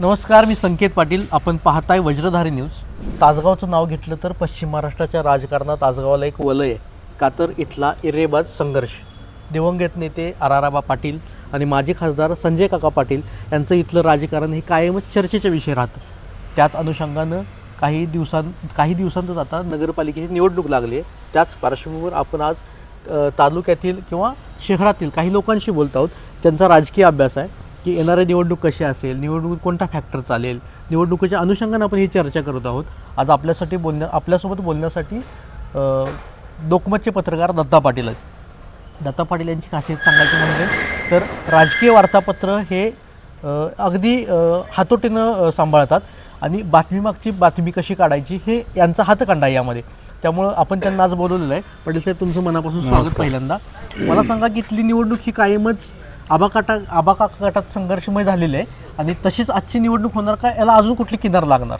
नमस्कार मी संकेत पाटील. आपण पाहताय वज्रधारी न्यूज. तासगावचं नाव घेतलं तर पश्चिम महाराष्ट्राच्या राजकारणात तासगावला एक वलय आहे. का तर इथला इरेबाज संघर्ष. दिवंगत नेते आराराबा पाटील आणि माजी खासदार संजय काका पाटील यांचं इथलं राजकारण हे कायमच चर्चेचा विषय राहतं. त्याच अनुषंगानं काही दिवसां काही दिवसांतच आता नगरपालिकेची निवडणूक लागली आहे. त्याच पार्श्वभूमीवर आपण आज तालुक्यातील किंवा शहरातील काही लोकांशी बोलत आहोत. ज्यांचा राजकीय अभ्यास आहे. की येणारी निवडणूक कशी असेल निवडणूक कोणता फॅक्टर चालेल निवडणुकीच्या अनुषंगानं आपण ही चर्चा करत आहोत. आज आपल्यासाठी बोलण्या आपल्यासोबत बोलण्यासाठी लोकमतचे पत्रकार दत्ता पाटील आहेत. दत्ता पाटील यांची खासियत सांगायची म्हणजे तर राजकीय वार्तापत्र हे अगदी हातोटीनं सांभाळतात आणि बातमीमागची बातमी कशी काढायची हे यांचा हातखंडा आहे यामध्ये. त्यामुळं आपण त्यांना आज बोलवलेलं आहे. पाटील साहेब तुमचं मनापासून स्वागत पहिल्यांदा. मला सांगा की इथली निवडणूक ही कायमच आबाकाटा आबाकाका गटात संघर्षमय झालेलं आहे. आणि तशीच आजची निवडणूक होणार का? याला अजून कुठली किनार लागणार?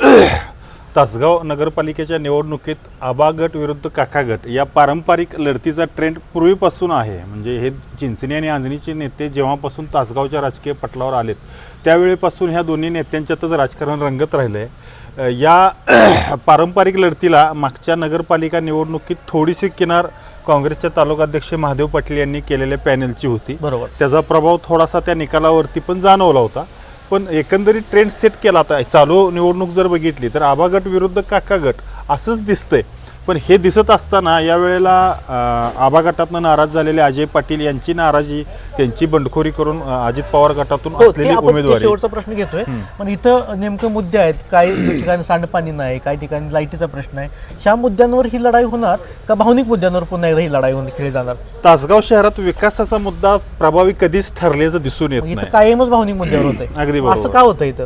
तासगाव नगरपालिकेच्या निवडणुकीत आबा गट विरुद्ध काका गट या पारंपरिक लढतीचा ट्रेंड पूर्वीपासून आहे. म्हणजे हे चिंचणी आणि आंजणीचे नेते जेव्हापासून तासगावच्या राजकीय पटलावर आलेत त्यावेळेपासून ह्या दोन्ही नेत्यांच्यातच राजकारण रंगत राहिलं आहे या पारंपरिक लढतीला मागच्या नगरपालिका निवडणुकीत थोडीशी किनार काँग्रेसचे तालुकाध्यक्ष महादेव पाटील यांनी केलेल्या पॅनलची होती. बरोबर. त्याचा प्रभाव थोडासा त्या निकालावरती पण जाणवला होता. पण एकंदरीत ट्रेंड सेट केला आता. चालू निवडणूक जर बघितली तर आबा गट विरुद्ध काका गट असंच दिसतंय. पण हे दिसत असताना यावेळेला आबा गटातनं नाराज झालेले अजय पाटील यांची नाराजी त्यांची बंडखोरी करून अजित पवार गटातून हो असलेली उमेदवारी. शेवटचा प्रश्न घेतोय. पण इथं नेमकं मुद्दे आहेत. काही ठिकाणी सांडपाणी नाही काही ठिकाणी लाईटीचा प्रश्न आहे. ह्या मुद्द्यांवर ही लढाई होणार का भावनिक मुद्द्यांवर पुन्हा एकदा ही लढाई होऊन खेळली जाणार? तासगाव शहरात विकासाचा मुद्दा प्रभावी कधीच ठरल्याचं दिसून येत कायमच भावनिक मुद्द्यावर होत. असं का होतं इथं?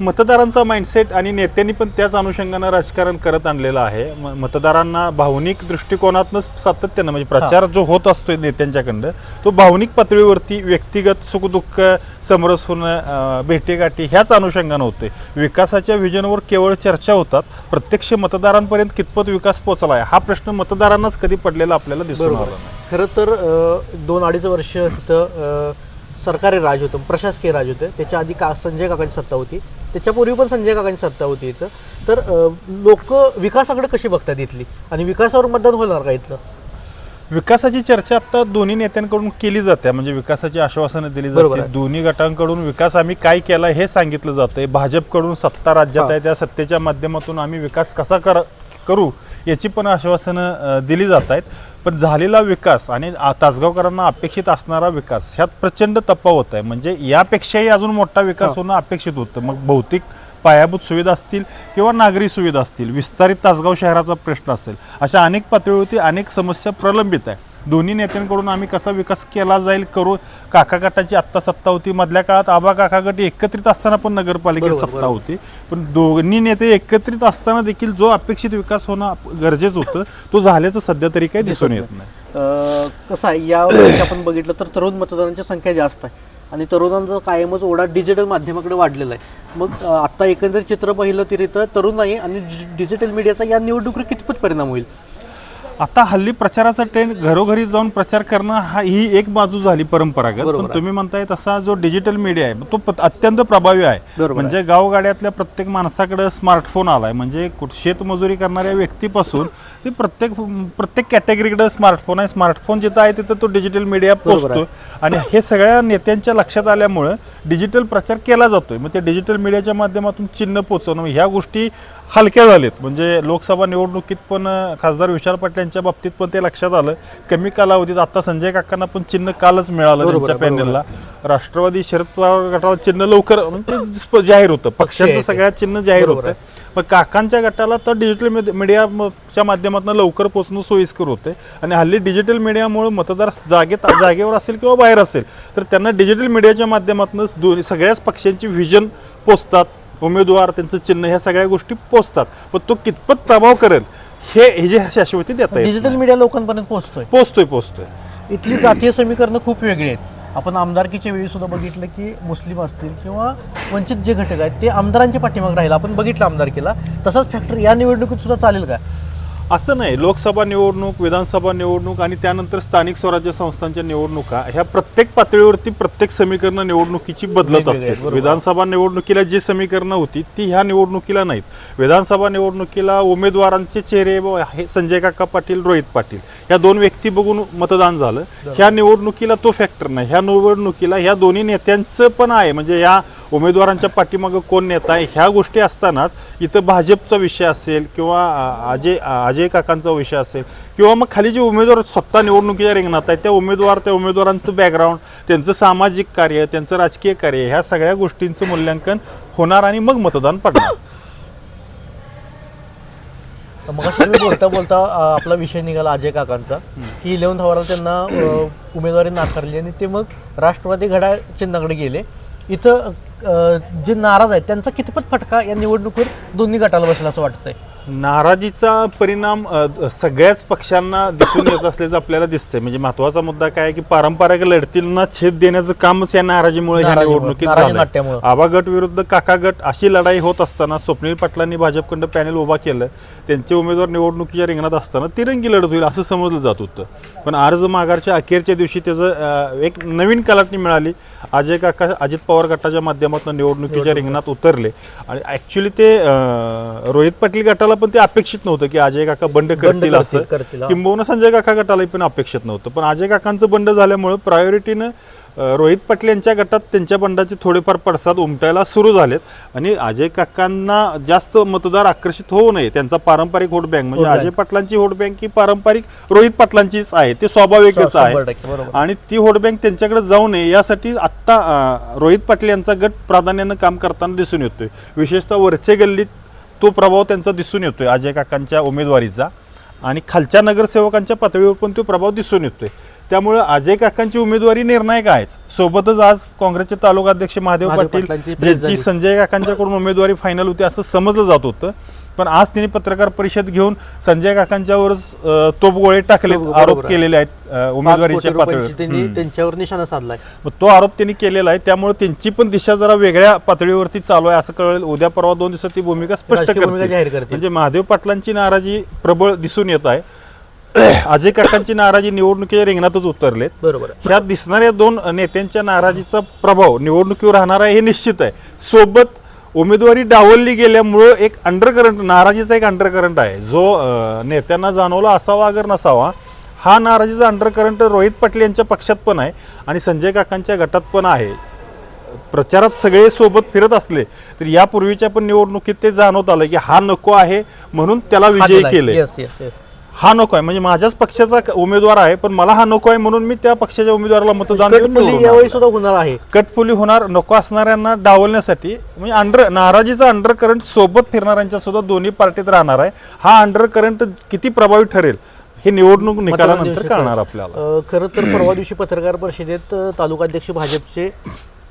मतदारांचा माइंडसेट आणि नेत्यांनी पण त्याच अनुषंगानं राजकारण करत आणलेलं आहे. म- मतदारांना भावनिक दृष्टिकोनातनं सातत्यानं म्हणजे प्रचार जो होत असतोय नेत्यांच्याकडं तो भावनिक पातळीवरती व्यक्तिगत सुखदुःख समरस होणं अं, भेटेगाठी ह्याच अनुषंगानं होतोय. विकासाच्या विजनवर केवळ चर्चा होतात प्रत्यक्ष मतदारांपर्यंत कितपत विकास पोहोचला आहे हा प्रश्न मतदारांनाच कधी पडलेला आपल्याला दिसून आला नाही. खरं तर अं, दोन अडीच वर्ष अं, सरकारी राज होतं प्रशासकीय राज होतं. त्याच्या आधी का संजय काकांची सत्ता होती. त्याच्यापूर्वी पण संजय काकांची सत्ता होती इथं. तर लोक विकासाकडे कशी बघतात इथली? आणि विकासावर मतदान होणार का इथलं? विकासाची चर्चा आता दोन्ही नेत्यांकडून केली जाते. म्हणजे विकासाची आश्वासनं दिली जाते. दोन्ही गटांकडून विकास आम्ही काय केला हे सांगितलं जातंय. भाजपकडून सत्ता राज्यात. आहे. त्या सत्तेच्या माध्यमातून आम्ही विकास कसा कर करू याची पण आश्वासनं दिली जात आहेत. पण झालेला विकास आणि तासगावकरांना अपेक्षित असणारा विकास ह्यात प्रचंड तफावत आहे. म्हणजे यापेक्षाही अजून मोठा विकास. होणं अपेक्षित होतं. मग भौतिक पायाभूत सुविधा असतील किंवा नागरी सुविधा असतील विस्तारित तासगाव शहराचा प्रश्न असेल अशा अनेक पातळीवरती अनेक समस्या प्रलंबित आहे दोन्ही नेत्यांकडून आम्ही कसा विकास केला जाईल करू काका गटाची आत्ता सत्ता होती मधल्या काळात आबा काका गट एकत्रित असताना पण नगरपालिकेत सत्ता. होती. पण दोन्ही नेते एकत्रित असताना देखील जो अपेक्षित विकास होणं गरजेचं होतं तो झाल्याचं सध्या तरी काही दिसून येत नाही. कसं आहे या वर्षी आपण बघितलं तर तरुण मतदारांची संख्या जास्त आहे. आणि तरुणांचा कायमच ओढा डिजिटल माध्यमाकडे वाढलेला आहे. मग अं, आता एकंदरीत चित्र पाहिलं तरी तर तरुणाई आणि डि- डिजिटल मीडियाचा या निवडणुकीवर कितपत परिणाम होईल? आता हल्ली प्रचाराचा ट्रेंड घरोघरी जाऊन प्रचार करणं हा ही एक बाजू झाली परंपरागत. बरोबर पण आहे. तुम्ही म्हणताय तसा जो डिजिटल मीडिया आहे तो प- अत्यंत प्रभावी आहे. बरोबर म्हणजे गावगाड्यातल्या प्रत्येक माणसाकडे स्मार्टफोन आलाय. म्हणजे कुठ- शेतमजुरी करणाऱ्या व्यक्तीपासून ते प्रत्येक प्रत्येक कॅटेगरीकडे स्मार्टफोन आहे. स्मार्टफोन जिथं आहे तिथं तो डिजिटल मीडिया बरोबर आहे. पोहोचतो आणि हे सगळ्या नेत्यांच्या लक्षात आल्यामुळं डिजिटल प्रचार केला जातोय. मग ते डिजिटल मीडियाच्या माध्यमातून चिन्ह पोहोचवणं ह्या गोष्टी हलक्या झालेत. म्हणजे लोकसभा निवडणुकीत पण खासदार विशाल पाटील यांच्या बाबतीत पण ते लक्षात आलं. कमी कालावधीत आता संजय काकांना पण चिन्ह कालच मिळालं त्यांच्या पॅनेलला. राष्ट्रवादी शरद पवार गटाला चिन्ह लवकर म्हणजे जाहीर होतं. पक्षाचं. सगळ्यात चिन्ह जाहीर होतं. मग काकांच्या गटाला तर डिजिटल मीडियाच्या माध्यमातून लवकर पोहोचणं सोयीस्कर होते. आणि हल्ली डिजिटल मीडियामुळे मतदार जागेत जागेवर असेल किंवा बाहेर असेल तर त्यांना डिजिटल मीडियाच्या माध्यमातूनच दोन्ही सगळ्याच पक्षांची व्हिजन पोचतात. उमेदवार त्यांचं चिन्ह ह्या सगळ्या गोष्टी पोचतात. पण तो कितपत प्रभाव करेल हे हे जे शाश्वती देता डिजिटल. मीडिया लोकांपर्यंत पोहोचतोय. पोचतोय पोचतोय. इथली जातीय समीकरणं खूप वेगळी आहेत. आपण आमदारकीच्या वेळी सुद्धा बघितलं की मुस्लिम असतील किंवा वंचित जे घटक आहेत ते आमदारांच्या पाठीमागे राहील. आपण बघितलं आमदारकीला. तसाच फॅक्टर या निवडणुकीत सुद्धा चालेल का? असं नाही लोकसभा निवडणूक विधानसभा निवडणूक आणि त्यानंतर स्थानिक स्वराज्य संस्थांच्या निवडणुका ह्या प्रत्येक पातळीवरती प्रत्येक समीकरण निवडणुकीची बदलत वेगवेगळी असते आहेत, बरोबर. विधानसभा निवडणुकीला जी समीकरणं होती ती ह्या निवडणुकीला नाहीत. विधानसभा निवडणुकीला उमेदवारांचे चेहरे हे संजय काका पाटील रोहित पाटील या दोन व्यक्ती बघून मतदान झालं. ह्या निवडणुकीला तो फॅक्टर नाही. ह्या निवडणुकीला ह्या दोन्ही नेत्यांचं पण आहे. म्हणजे या उमेदवारांच्या पाठीमागं कोण नेता आहे? ह्या गोष्टी असतानाच इथं भाजपचा विषय असेल किंवा अजय अजय काकांचा विषय असेल किंवा मग खाली जे उमेदवार स्वतः निवडणुकीच्या रिंगणात आहेत त्या उमेदवार त्या उमेदवारांचं बॅकग्राऊंड त्यांचं सामाजिक कार्य त्यांचं राजकीय कार्य ह्या सगळ्या गोष्टींचं मूल्यांकन होणार आणि मग मतदान पडणार. मग बोलता बोलता आपला विषय निघाला अजय काकांचा की इलेव्हन हवरला त्यांना उमेदवारी नाकारली आणि ते मग राष्ट्रवादी घड्याळ चिन्हाकडे गेले. इथं जे नाराज आहेत त्यांचा कितपत फटका या निवडणुकीवर दोन्ही गटाला बसेल असं वाटतंय? नाराजीचा परिणाम अ, सगळ्याच पक्षांना दिसून येत असल्याचं आपल्याला दिसतंय. म्हणजे महत्त्वाचा मुद्दा काय आहे की पारंपरिक लढतींना छेद देण्याचं कामच या नाराजीमुळे ह्या नाराजीमुळे, निवडणुकीत नाराजी झालं नाट्यामुळं. आबा गट विरुद्ध काका गट अशी लढाई होत असताना स्वप्नील पाटलांनी भाजपकडं पॅनल उभा केलं. त्यांचे उमेदवार निवडणुकीच्या रिंगणात असताना तिरंगी लढत होईल असं समजलं जात होतं. पण अर्ज माघारच्या अखेरच्या दिवशी त्याचं अ, एक नवीन कलाटणी मिळाली. अजय काका अजित पवार गटाच्या माध्यमातून निवडणुकीच्या रिंगणात उतरले. आणि ऍक्च्युली ते अ, रोहित पाटील गटाला पण ते अपेक्षित नव्हतं की अजय काका बंड करतील असं करतील, हा. किंबहुना संजय काका गटालाही पण अपेक्षित नव्हतं पण अजय काकांचं बंड झाल्यामुळे प्रायोरिटीनं रोहित पाटील यांच्या गटात त्यांच्या बंडाचे थोडेफार पडसाद उमटायला सुरू झालेत आणि अजय काकांना जास्त मतदार आकर्षित होऊ नये त्यांचा पारंपरिक वोट बँक म्हणजे. अजय पाटलांची वोट बँक ही पारंपरिक रोहित पाटलांचीच आहे ते स्वाभाविकच आहे शंभर टक्के, बरोबर. आणि ती वोट बँक त्यांच्याकडे जाऊ नये यासाठी आत्ता अं, रोहित पाटील यांचा गट प्राधान्यानं काम करताना दिसून येतोय विशेषतः वरचे गल्लीत तो प्रभाव त्यांचा दिसून येतोय. अजय काकांच्या उमेदवारीचा आणि खालच्या नगरसेवकांच्या पातळीवर पण तो प्रभाव दिसून येतोय. त्यामुळे अजय काकांची उमेदवारी निर्णायक आहेच. सोबतच आज काँग्रेसचे तालुका अध्यक्ष महादेव पाटील ज्यांची. संजय काकांच्याकडून उमेदवारी फायनल होती असं समजलं जात होतं. पण आज त्यांनी पत्रकार परिषद घेऊन संजय काकांच्यावरच अं, तोपगोळे टाकले आरोप. केलेले आहेत उमेदवारीच्या पातळीवर त्यांनी. त्यांच्यावर निशाणा साधलाय तो आरोप त्यांनी केलेला आहे त्यामुळे त्यांची पण दिशा जरा वेगळ्या पातळीवरती चालू आहे असं कळेल उद्या परवा दोन दिवसात ती भूमिका स्पष्ट करते. म्हणजे महादेव पाटलांची नाराजी प्रबळ दिसून येत आहे अजय काकांची नाराजी निवडणुकीच्या रिंगणातच उतरलेत बरोबर. ह्या दिसणाऱ्या दोन नेत्यांच्या नाराजीचा प्रभाव निवडणुकीवर राहणार आहे हे निश्चित आहे सोबत उमेदवारी डावलली गेल्यामुळं एक अंडरकरंट नाराजीचा एक अंडरकरंट आहे. जो नेत्यांना जाणवला असावा अगर नसावा हा नाराजीचा अंडरकरंट रोहित पाटील यांच्या पक्षात पण आहे आणि संजय काकांच्या गटात पण आहे. प्रचारात सगळे सोबत फिरत असले तर यापूर्वीच्या पण निवडणुकीत ते जाणवत आलं की हा नको आहे म्हणून त्याला विजयी केले हा नको आहे म्हणजे माझ्याच पक्षाचा उमेदवार आहे पण मला हा नको आहे म्हणून मी त्या पक्षाच्या उमेदवाराला मतदान यावेळी. सुद्धा होणार आहे कटपुली होणार नको असणाऱ्यांना डावलण्यासाठी म्हणजे अंडर नाराजीचा अंडर करंट सोबत फिरणाऱ्यांच्या सुद्धा दोन्ही पार्टीत राहणार आहे हा अंडर करंट किती प्रभावी ठरेल हे निवडणूक निकालानंतर कळेल. आपल्याला खरं तर परवा दिवशी पत्रकार परिषदेत तालुकाध्यक्ष भाजपचे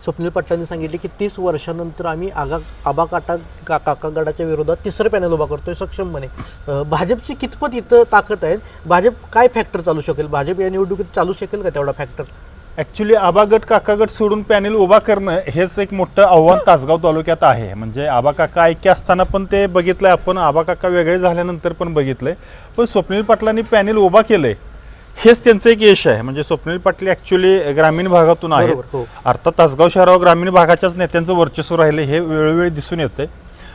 स्वप्नील पाटलांनी सांगितले की तीस वर्षानंतर आम्ही आगा आबा काटा का काका गडाच्या विरोधात तिसरं पॅनल उभा करतोय सक्षमपणे. भाजपची कितपत इथं ताकद आहे? भाजप काय फॅक्टर चालू शकेल? भाजप या निवडणुकीत चालू शकेल का तेवढा फॅक्टर ॲक्च्युली आबागट काकागट सोडून पॅनेल उभा करणं हेच एक मोठं आव्हान तासगाव तालुक्यात आहे. म्हणजे आबा काका ऐक्य असताना पण ते बघितलं आपण. आबा काका वेगळे झाल्यानंतर पण बघितलं आहे पण स्वप्नील पाटलांनी पॅनेल उभा केलं आहे हेच त्यांचं एक यश आहे. म्हणजे स्वप्नील पाटील ऍक्च्युली ग्रामीण भागातून आहे बरोबर, हो. अर्थात तासगाव शहरावर ग्रामीण भागाच्याच नेत्यांचं वर्चस्व राहिलं हे वेळोवेळी दिसून येतंय.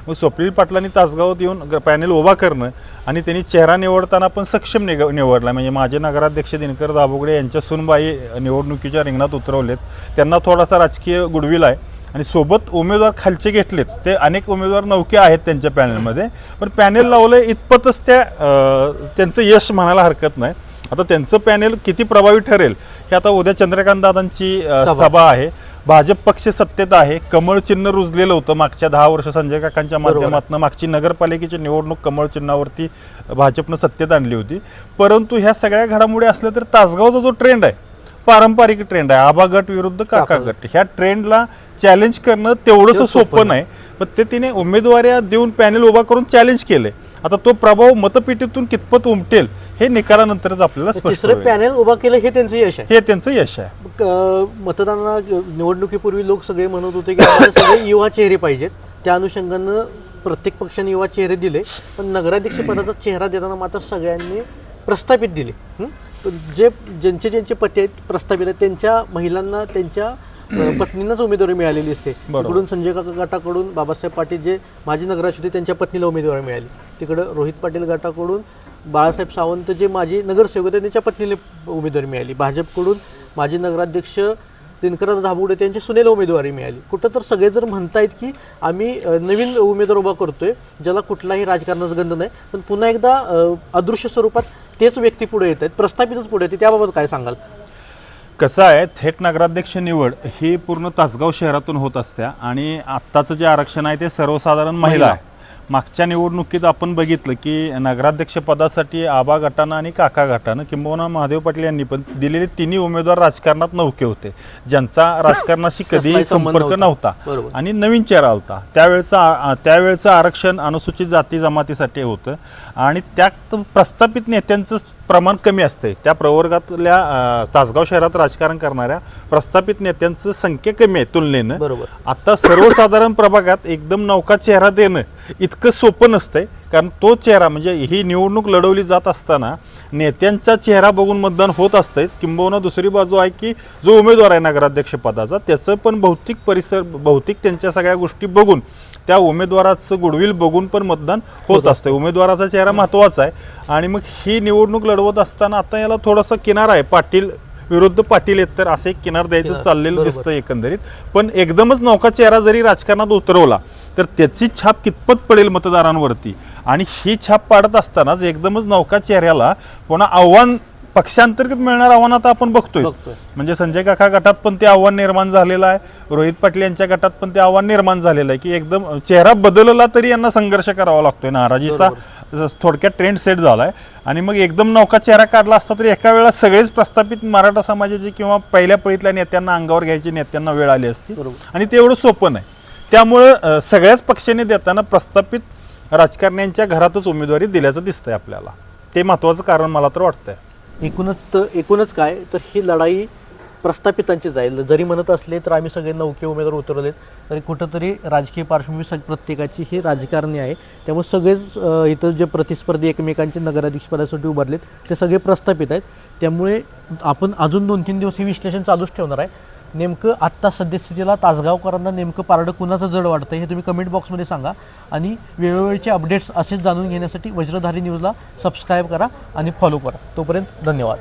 मग स्वप्नील पाटलांनी तासगावात येऊन पॅनेल उभा करणं आणि त्यांनी चेहरा निवडताना पण सक्षम निग निवडला. म्हणजे माझे नगराध्यक्ष दिनकर दाभोगडे यांच्या सुनबाई निवडणुकीच्या रिंगणात उतरवलेत. त्यांना थोडासा राजकीय गुडविल आहे. आणि सोबत उमेदवार खालचे घेतलेत. ते अनेक उमेदवार नौके आहेत त्यांच्या पॅनलमध्ये. पण पॅनेल लावलं इतपतच त्या अं, त्यांचं यश म्हणायला हरकत नाही. आता त्यांचं पॅनेल किती प्रभावी ठरेल हे आता उद्या चंद्रकांत दादांची सभा. आहे. भाजप पक्ष सत्तेत आहे. कमळ चिन्ह रुजलेलं होतं मागच्या दहा वर्ष संजय काकांच्या. माध्यमातून. मागची नगरपालिकेची निवडणूक कमळ चिन्हावरती भाजपनं सत्तेत आणली होती. परंतु ह्या सगळ्या घडामोडी असल्या तर तासगावचा जो ट्रेंड आहे पारंपरिक ट्रेंड आहे आबा गट विरुद्ध काका गट. ह्या ट्रेंडला चॅलेंज करणं तेवढंसं तेवढं सोपं नाही. पण ते तिने उमेदवाऱ्या देऊन पॅनेल उभा करून चॅलेंज केले आता तो प्रभाव मतपेटीतून कितपत उमटेल हे निकालानंतरच आपल्याला स्पष्ट तिसरं होईल. पॅनल उभा केलं हे त्यांचं यश आहे हे त्यांचं यश आहे क- मतदानाला निवडणुकीपूर्वी लोक सगळे म्हणत होते की आम्हाला सगळे युवा चेहरे पाहिजेत त्या अनुषंगानं प्रत्येक पक्षाने युवा चेहरे दिले पण नगराध्यक्ष पदाचा चेहरा देताना मात्र सगळ्यांनी प्रस्थापित दिले हं? पण जे ज्यांचे ज्यांचे पती आहेत प्रस्थापित आहेत त्यांच्या महिलांना त्यांच्या पत्नींनाच उमेदवारी मिळालेली असते. इकडून संजय काका गटाकडून बाबासाहेब पाटील जे माजी नगराध्यक्ष होते त्यांच्या पत्नीला उमेदवारी मिळाली. तिकडं रोहित पाटील गटाकडून बाळासाहेब सावंत जे माजी नगरसेवक होते त्यांच्या पत्नीला उमेदवारी मिळाली. भाजपकडून माजी नगराध्यक्ष दिनकरराव दाभुडे त्यांच्या सुनेला उमेदवारी मिळाली. कुठं तर सगळे जर म्हणतायत की आम्ही नवीन उमेदवार उभा करतोय ज्याला कुठलाही राजकारणाचा गंध नाही पण पुन्हा एकदा अदृश्य स्वरूपात तेच व्यक्ती पुढे येत आहेत प्रस्थापितच पुढे येते त्याबाबत काय सांगाल? कसं आहे थेट नगराध्यक्ष निवड ही पूर्ण तासगाव शहरातून होत असत्या आणि आत्ताचं जे आरक्षण आहे ते सर्वसाधारण महिला आहे. मागच्या निवडणुकीत आपण बघितलं की नगराध्यक्ष पदासाठी आबा गटानं आणि काका गटानं किंबहुना महादेव पाटील यांनी पण दिलेले तिन्ही उमेदवार राजकारणात नौके होते. ज्यांचा राजकारणाशी कधीही संपर्क नव्हता. आणि नवीन चेहरा होता. त्यावेळेचं त्यावेळेचं आरक्षण अनुसूचित जाती जमातीसाठी होतं. आणि त्यात प्रस्थापित नेत्यांचं प्रमाण कमी असते त्या प्रवर्गातल्या तासगाव शहरात राजकारण करणाऱ्या प्रस्थापित नेत्यांचं संख्या कमी आहे तुलनेनं. बरोबर. आता सर्वसाधारण प्रभागात एकदम नौका चेहरा देणं इतकं सोपं नसतंय. कारण तो चेहरा म्हणजे ही निवडणूक लढवली जात असताना नेत्यांचा चेहरा बघून मतदान होत असतंच किंबहुना दुसरी बाजू आहे की जो उमेदवार आहे नगराध्यक्ष पदाचा त्याचं पण भौतिक परिसर भौतिक त्यांच्या सगळ्या गोष्टी बघून त्या उमेदवाराचं गुडविल बघून पण मतदान होत असतं उमेदवाराचा चेहरा महत्त्वाचा आहे. आणि मग ही निवडणूक लढवत असताना आता याला थोडासा किनार आहे. पाटील विरुद्ध पाटील आहेत तर असं एक किनार द्यायचं चाललेलं. दिसतं एकंदरीत. पण एकदमच नौका चेहरा जरी राजकारणात उतरवला तर त्याची छाप कितपत पडेल मतदारांवरती? आणि ही छाप पाडत असतानाच एकदमच नौका चेहऱ्याला पुन्हा आव्हान पक्षांतर्गत मिळणार आव्हान आता आपण बघतोय. म्हणजे संजय काका गटात पण ते आव्हान निर्माण झालेलं आहे. रोहित पाटील यांच्या गटात पण ते आव्हान निर्माण झालेलं आहे की एकदम चेहरा बदलला तरी यांना संघर्ष करावा लागतोय. नाराजीचा थोडक्यात ट्रेंड सेट झालाय. आणि मग एकदम नौका चेहरा काढला असता तरी एका वेळेला सगळेच प्रस्थापित मराठा समाजाचे किंवा पहिल्या पळीतल्या नेत्यांना अंगावर घ्यायची नेत्यांना वेळ आली असती. आणि ते एवढं सोपं नाही. त्यामुळं सगळ्याच पक्षाने देताना प्रस्थापित राजकारण्यांच्या घरातच उमेदवारी दिल्याचं दिसतंय आपल्याला. ते महत्वाचं कारण मला तर वाटतंय. एकूणच तर एकूणच काय? तर ही लढाई प्रस्थापितांची जाईल. जरी म्हणत असले तर आम्ही सगळे नौके उमेदवार उतरवलेत तरी कुठंतरी राजकीय पार्श्वभूमी सग प्रत्येकाची ही राजकारणी आहे. त्यामुळे सगळेच इथं जे प्रतिस्पर्धी एकमेकांचे नगराध्यक्षपदासाठी उभारलेत ते सगळे प्रस्थापित आहेत. त्यामुळे आपण अजून दोन तीन दिवस हे विश्लेषण चालूच ठेवणार आहे. नेमकं आत्ता सद्यस्थितीला तासगावकरांना नेमकं पारडं कुणाचं जड वाटतं हे तुम्ही कमेंट बॉक्समध्ये सांगा. आणि वेळोवेळचे अपडेट्स असेच जाणून घेण्यासाठी वज्रधारी न्यूजला सबस्क्राईब करा आणि फॉलो करा. तोपर्यंत धन्यवाद.